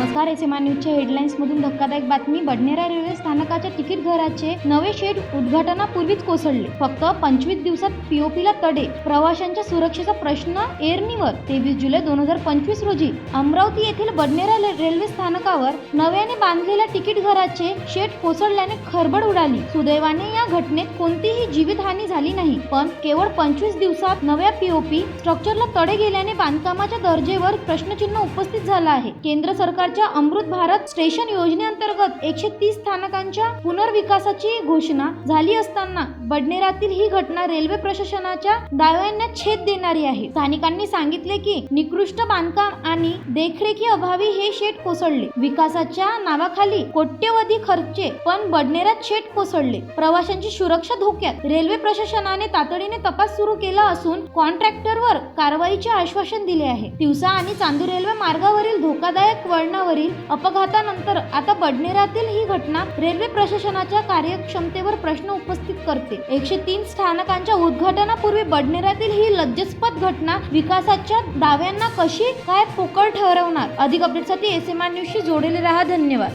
नमस्कार S M I न्यूजच्या headlines मधून धक्कादायक बातमी. बडनेरा रेल्वे स्थानकाच्या तिकीट घराचे नवे शेड उद्घाटनापूर्वीच कोसळले. फक्त पंचवीस दिवसात पीओपीला तडे. प्रवाशांच्या सुरक्षेचा प्रश्न एरनीवर. तेवीस जुलै दोन हजार पंचवीस रोजी अमरावती येथील बडनेरा रेल्वे स्थानकावर नव्याने बांधलेल्या तिकीट घराचे शेड कोसळल्याने खरबड उडाली. सुदैवाने या घटनेत कोणतीही जीवितहानी झाली नाही. पण केवळ पंचवीस दिवसात नव्या पीओपी स्ट्रक्चरला तडे गेल्याने बांधकामाच्या दर्जेवर प्रश्नचिन्ह उपस्थित झालं आहे. केंद्र सरकार सरकारच्या अमृत भारत स्टेशन योजनेअंतर्गत एकशे तीस स्थानकांच्या पुनर्विकासाची घोषणा झाली असताना बडनेरातील ही घटना रेल्वे प्रशासनाच्या दाव्यांना छेद देणारी आहे. स्थानिकांनी सांगितले की निकृष्ट बांधकाम आणि देखरेखी अभावी हे शेड कोसळले. विकासाच्या नावाखाली कोट्यवधी खर्चे पण बडनेरात शेट कोसळले. प्रवाशांची सुरक्षा धोक्यात रेल्वे प्रशासनाने तातडीने तपास सुरू केला असून कॉन्ट्रॅक्टरवर कारवाईचे आश्वासन दिले आहे. दिवसा आणि चांदूर रेल्वे मार्गावरील धोका धोकादायक वळणावरील अपघातानंतर आता बडनेरातील ही घटना रेल्वे प्रशासनाच्या कार्यक्षमतेवर प्रश्न उपस्थित करते. एकशे तीन स्थानकांच्या उद्घाटनापूर्वी बडनेरातील ही लज्जास्पद घटना विकासाच्या दाव्यांना कशी काय पोकळ ठरवणार? अधिक अपडेटसाठी एस एम आर न्यूजशी जोडलेले राहा. धन्यवाद.